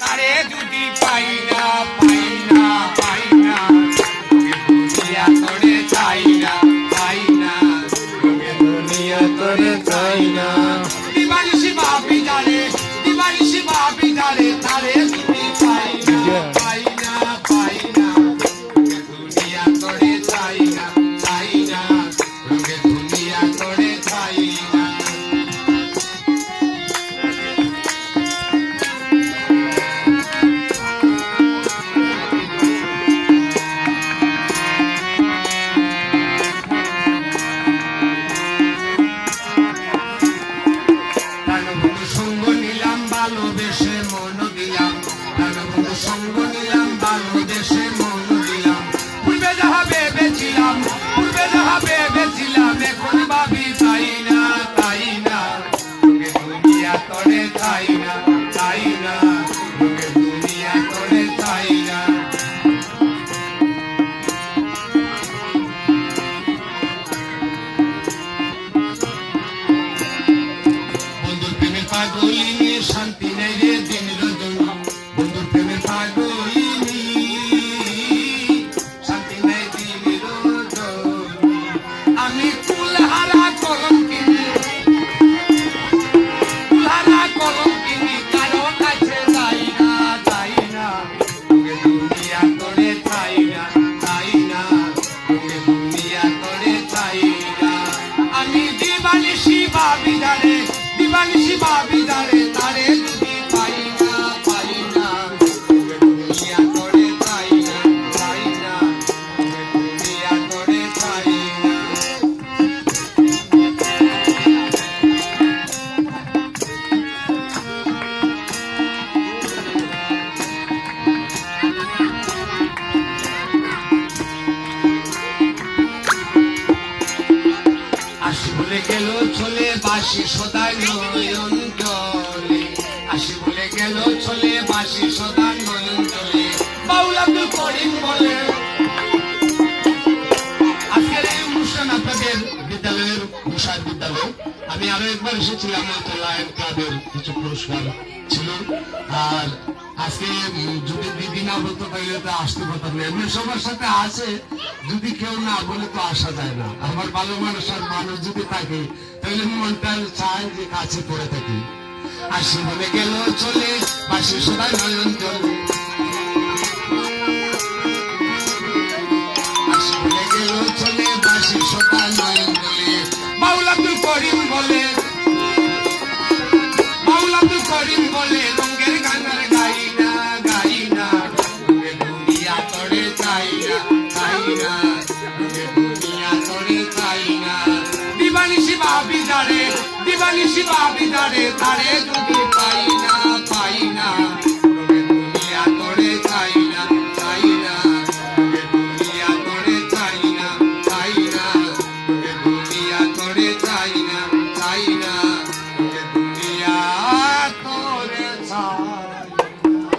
তারে যদি পাই না পাই না পাই না দুনিয়া তোরে চাই না পাই না দুনিয়া তোরে চাই না দিবানিশি বাপি জানে দিবানিশি বাপি জানে তারে যদি পাই না পাই না পাই না দুনিয়া তোরে সঙ্গ নিলাম ভালোবেসে দিবানিশি ভাবি জানে দিবানিশি ভাবি জানে তারে বাসি সদাই নয়ন জলে আসি বলে গেল চলে বাসি সদাই নয়ন জলে বাউল আব্দুল করিম বলে। আজকের এই অনুষ্ঠান আপনাদের বিদ্যালয়ের মুসার বিদ্যালয়। আমি আরও একবার এসেছিলাম ক্লাবের কিছু পুরস্কার। ছিল আর আজকে যদি দিদি না বলতে পারলে তো আসতে পারতাম না। এমনি সবার সাথে আছে, যদি কেউ না বলে তো আসা যায় না। আমার ভালো মানুষ আর মানুষ যদি থাকে, তাহলে মনটা চায় যে কাছে পড়ে থাকি। আর বলে গেল চলে, বাসি সবাই নয়ন দিবানিশি ভাবি বিদারে দিবানিশি ভাবি দাঁড়ে তারে যদি